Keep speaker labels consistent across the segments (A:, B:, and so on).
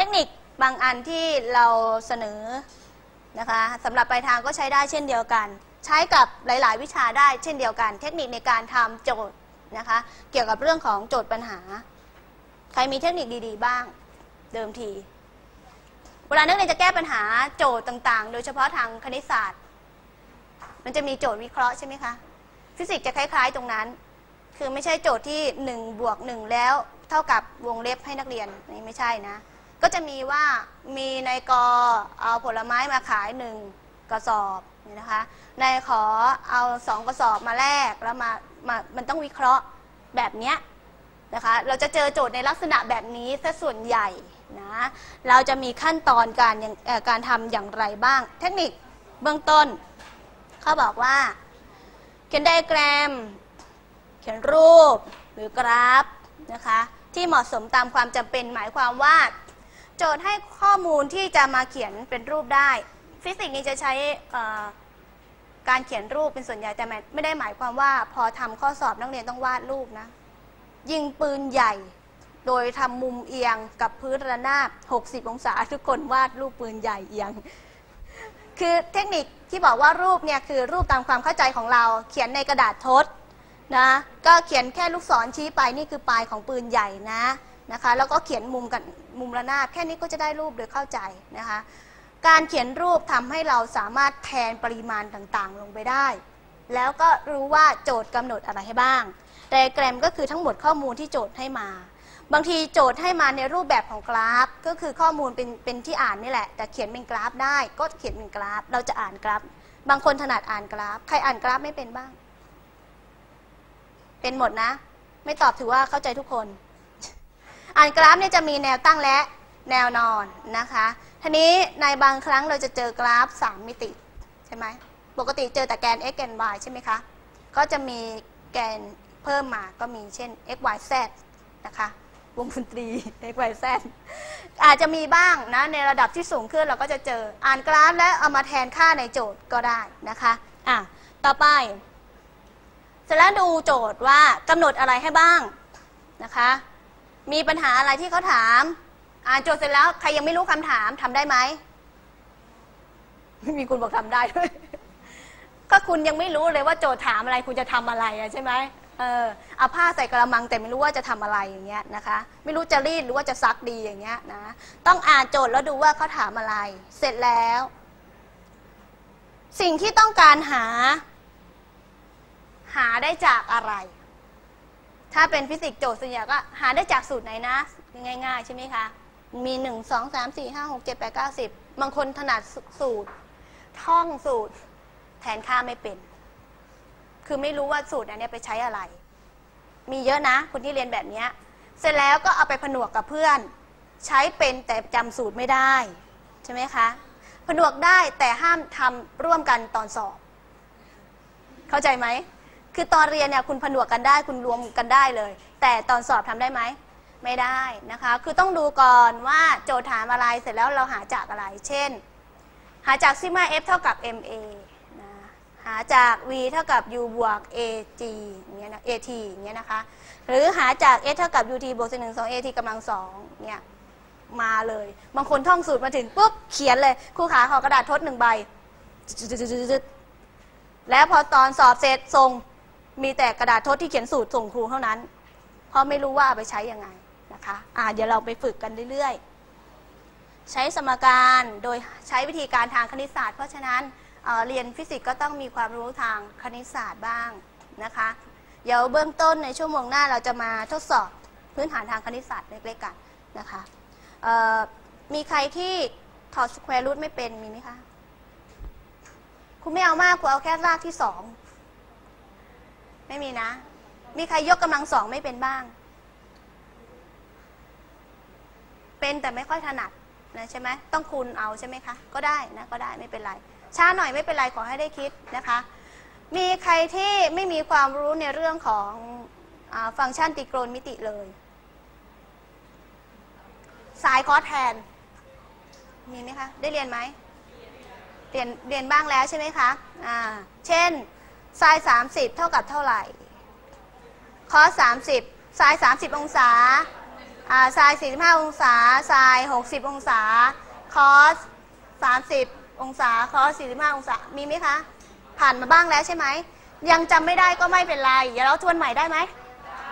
A: เทคนิคบางอันที่เราเสนอนะคะสำหรับปลายทางก็ใช้ได้เช่นเดียวกัน ใช้กับหลาย ๆ วิชาได้เช่นเดียวกัน เทคนิคในการทำโจทย์นะคะเกี่ยวกับเรื่องของโจทย์ปัญหา ใครมีเทคนิคดี ๆ บ้างเดิมที เวลานักเรียนจะแก้ปัญหาโจทย์ต่าง ๆ โดยเฉพาะทางคณิตศาสตร์ มันจะมีโจทย์วิเคราะห์ใช่ไหมคะฟิสิกส์จะคล้าย ๆ ตรงนั้น คือไม่ใช่โจทย์ที่1บวก1แล้ว เท่ากับวงเล็บให้นักเรียนนี่ไม่ใช่นะ ก็จะมีว่ามีนายกเอาผลไม้มาขายหนึ่งกระสอบนี่นะคะนายขอเอาสองกระสอบมาแลกแล้วมามามันต้องวิเคราะห์แบบเนี้ยนะคะเราจะเจอโจทย์ในลักษณะแบบนี้ซะส่วนใหญ่นะเราจะมีขั้นตอนการการทำอย่างไรบ้าง เทคนิคเบื้องต้นเขาบอกว่า เขียนไดแกรม เขียนรูปหรือกราฟนะคะที่เหมาะสมตามความจำเป็นหมายความว่า โจทย์ให้ข้อมูลที่จะมาเขียนเป็นรูปได้ ฟิสิกส์นี้จะใช้การเขียนรูปเป็นส่วนใหญ่แต่ไม่ได้หมายความว่า พอทำข้อสอบนักเรียนต้องวาดรูปนะ ยิงปืนใหญ่ โดยทำมุมเอียงกับพื้นระนาบ 60 องศาทุกคนวาดรูปปืนใหญ่เอียง คือเทคนิคที่บอกว่ารูปเนี่ยคือรูปตามความเข้าใจของเรา เขียนในกระดาษทดนะ ก็เขียนแค่ลูกศรชี้ไปนี่คือปลายของปืนใหญ่นะ นะคะ แล้วก็เขียนมุมกันมุมระนาบแค่นี้ก็จะได้รูปโดยเข้าใจนะคะ การเขียนรูปทำให้เราสามารถแทนปริมาณต่างๆ ลงไปได้ แล้วก็รู้ว่าโจทย์กำหนดอะไรให้บ้างไดอะแกรมก็คือทั้งหมดข้อมูลที่โจทย์ให้มา บางทีโจทย์ให้มาในรูปแบบของกราฟ ก็คือข้อมูลเป็นเป็นที่อ่านนี่แหละ แต่เขียนเป็นกราฟได้ ก็เขียนเป็นกราฟ เราจะอ่านกราฟ บางคนถนัดอ่านกราฟ ใครอ่านกราฟไม่เป็นบ้าง เป็นหมดนะ ไม่ตอบถือว่าเข้าใจทุกคน อ่านกราฟเนี่ยจะมีแนวตั้งและแนวนอนนะคะทีนี้ในบางครั้งเราจะเจอกราฟ 3 มิติใช่ไหมปกติเจอแต่แกน x แกน y ใช่ไหมคะ ก็จะมีแกนเพิ่มมาก็มีเช่น x y z นะคะวงดนตรี x y z อาจจะมีบ้างนะในระดับที่สูงขึ้นเราก็จะเจออ่านกราฟและเอามาแทนค่าในโจทย์ก็ได้นะคะอะต่อไปเสร็จแล้วดูโจทย์ว่ากำหนดอะไรให้บ้างนะคะ มีปัญหาอะไรที่เขาถาม อ่านโจทย์เสร็จแล้ว ใครยังไม่รู้คำถามทำได้ไหมไม่มีคุณบอกทำได้ด้วยก็คุณยังไม่รู้เลยว่าโจทย์ถามอะไรคุณจะทำอะไรอะใช่ไหมเออเอาผ้าใส่กระมังแต่ไม่รู้ว่าจะทำอะไรอย่างเงี้ยนะคะ ไม่รู้จะรีดหรือว่าจะซักดีอย่างเงี้ยนะต้องอ่านโจทย์แล้วดูว่าเขาถามอะไร เสร็จแล้ว สิ่งที่ต้องการหา หาได้จากอะไร ถ้าเป็นฟิสิกส์โจทย์ส่วนใหญ่ก็หาได้จากสูตรไหนนะ ง่ายๆ ใช่ไหมคะ มีหนึ่งสองสามสี่ห้าหกเจ็ดแปดเก้าสิบบางคนถนัดสูตร ท่องสูตร แทนค่าไม่เป็น คือไม่รู้ว่าสูตรอันนี้ไปใช้อะไร มีเยอะนะ คนที่เรียนแบบเนี้ยเสร็จแล้วก็เอาไปผนวกกับเพื่อน ใช้เป็นแต่จำสูตรไม่ได้ ใช่ไหมคะ ผนวกได้แต่ห้ามทำร่วมกันตอนสอบ เข้าใจไหม คือตอนเรียนเนี่ยคุณผนวกกันได้คุณรวมกันได้เลย แต่ตอนสอบทำได้ไหม ไม่ได้นะคะ คือต้องดูก่อนว่าโจทย์ถามอะไรเสร็จแล้วเราหาจากอะไร เช่น หาจากซิมา f เท่ากับ ma นะหาจาก v เท่ากับ u บวก ag อย่างเงี้ยนะ at อย่างเงี้ยนะคะ หรือหาจาก s เท่ากับ ut บวก1 2 at กำลังสองเนี่ยมาเลย บางคนท่องสูตรมาถึงปุ๊บเขียนเลยครูขาขอกระดาษทดหนึ่งใบ แล้วพอตอนสอบเสร็จส่ง มีแต่กระดาษทดที่เขียนสูตรส่งครูเท่านั้น เพราะไม่รู้ว่าเอาไปใช้ยังไงนะคะอ่าเดี๋ยวเราไปฝึกกันเรื่อยๆ ใช้สมการโดยใช้วิธีการทางคณิตศาสตร์ เพราะฉะนั้นเเรียนฟิสิกส์ก็ต้องมีความรู้ทางคณิตศาสตร์บ้างนะคะ เดี๋ยวเบื้องต้นในชั่วโมงหน้าเราจะมาทดสอบพื้นฐานทางคณิตศาสตร์เล็กๆกันนะคะมีใครที่ถอดสแควร์รูทไม่เป็นมีไหมคะ คุณไม่เอามากคุณเอาแค่รากที่สอง ไม่มีนะ มีใครยกกำลังสองไม่เป็นบ้าง เป็นแต่ไม่ค่อยถนัดนะใช่ไหมต้องคูณเอาใช่ไหมคะ ก็ได้นะก็ได้ไม่เป็นไร ช้าหน่อยไม่เป็นไรขอให้ได้คิดนะคะ มีใครที่ไม่มีความรู้ในเรื่องของอฟังก์ชันตรีโกณมิติเลย สายคอสแทน มีไหมคะ ได้เรียนไหมเรียนเรียนบ้างแล้วใช่ไหมคะ อ่า เช่น ไซน์สามสิบเท่ากับเท่าไหร่คอสสามสิบไซน์สามสิบองศาอ่าไซน์45 องศาไซน์60 องศาคอส30 องศาคอส45 องศา มีไหมคะ ผ่านมาบ้างแล้วใช่ไหม ยังจำไม่ได้ก็ไม่เป็นไร เดี๋ยวเราทวนใหม่ได้ไหม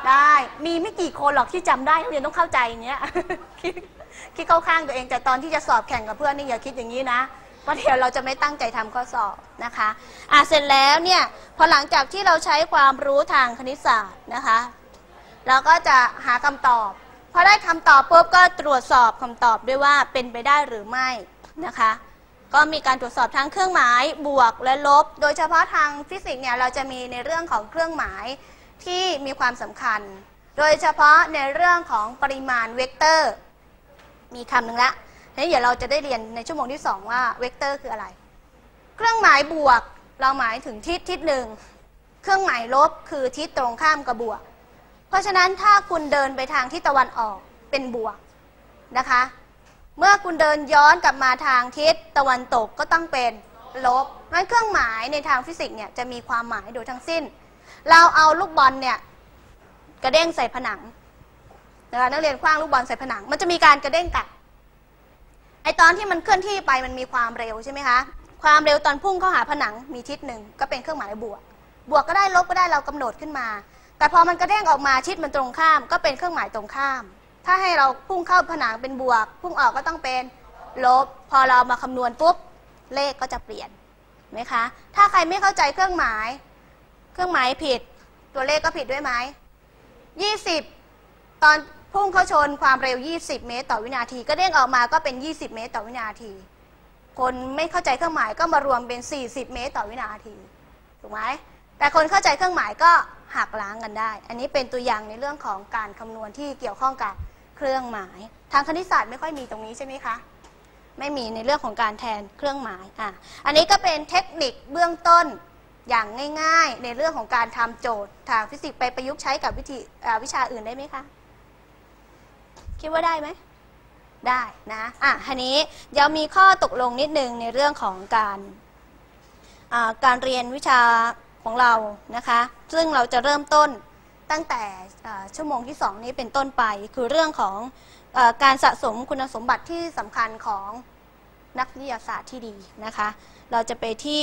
A: ได้ มีไม่กี่คนหรอกที่จำได้นักเรียนต้องเข้าใจอย่างเงี้ยคิดเข้าข้างตัวเองแต่ตอนที่จะสอบแข่งกับเพื่อนนี่อย่าคิดอย่างนี้นะ เพราะเดี๋ยวเราจะไม่ตั้งใจทำข้อสอบนะคะอะเสร็จแล้วเนี่ยพอหลังจากที่เราใช้ความรู้ทางคณิตศาสตร์นะคะเราก็จะหาคำตอบพอได้คำตอบปุ๊บก็ตรวจสอบคำตอบด้วยว่าเป็นไปได้หรือไม่นะคะก็มีการตรวจสอบทั้งเครื่องหมายบวกและลบ โดยเฉพาะทางฟิสิกส์เนี่ยเราจะมีในเรื่องของเครื่องหมายที่มีความสำคัญ โดยเฉพาะในเรื่องของปริมาณเวกเตอร์ มีคำหนึ่งละ นี้เดี๋ยวเราจะได้เรียนในชั่วโมงที่ 2 ว่าเวกเตอร์คืออะไร เครื่องหมายบวกเราหมายถึงทิศทิศหนึ่ง เครื่องหมายลบคือทิศตรงข้ามกับบวก เพราะฉะนั้นถ้าคุณเดินไปทางทิศตะวันออกเป็นบวกนะคะ เมื่อคุณเดินย้อนกลับมาทางทิศตะวันตกก็ต้องเป็นลบงั้นเครื่องหมายในทางฟิสิกส์เนี่ยจะมีความหมายโดยทั้งสิ้น เราเอาลูกบอลเนี่ยกระเด้งใส่ผนังนะคะนักเรียนคว้างลูกบอลใส่ผนัง มันจะมีการกระเด้งกลับ ไอตอนที่มันเคลื่อนที่ไปมันมีความเร็วใช่ไหมคะ ความเร็วตอนพุ่งเข้าหาผนังมีทิศหนึ่งก็เป็นเครื่องหมายบวก บวกก็ได้ลบก็ได้เรากำหนดขึ้นมา แต่พอมันกระเด้งออกมาทิศมันตรงข้าม ก็เป็นเครื่องหมายตรงข้าม ถ้าให้เราพุ่งเข้าผนังเป็นบวก พุ่งออกก็ต้องเป็นลบ พอเรามาคำนวณปุ๊บเลขก็จะเปลี่ยนไหมคะ ถ้าใครไม่เข้าใจเครื่องหมาย เครื่องหมายผิด ตัวเลขก็ผิดด้วยไหม20ตอน พุ่งเข้าชนความเร็ว 20 เมตร ต่อวินาที ก็เด้งออกมาก็เป็น 20 เมตร ต่อวินาที คนไม่เข้าใจเครื่องหมายก็มารวมเป็น 40 เมตร ต่อวินาที ถูกไหมแต่คนเข้าใจเครื่องหมายก็หักล้างกันได้ อันนี้เป็นตัวอย่างในเรื่องของการคำนวณที่เกี่ยวข้องกับเครื่องหมาย ทางคณิตศาสตร์ไม่ค่อยมีตรงนี้ใช่ไหมคะ ไม่มีในเรื่องของการแทนเครื่องหมาย อะ อันนี้ก็เป็นเทคนิคเบื้องต้นอย่างง่าย ๆ ในเรื่องของการทำโจทย์ทางฟิสิกส์ไปประยุกต์ใช้กับวิธีวิชาอื่นได้ไหมคะ คิดว่าได้ไหม ได้นะอะทีนี้เดี๋ยวมีข้อตกลงนิดนึงในเรื่องของการการเรียนวิชาของเรานะคะ ซึ่งเราจะเริ่มต้นตั้งแต่ชั่วโมงที่ 2 นี้เป็นต้นไป คือเรื่องของอการสะสมคุณสมบัติที่สำคัญของนักวิทยาศาสตร์ที่ดีนะคะ เราจะไปที่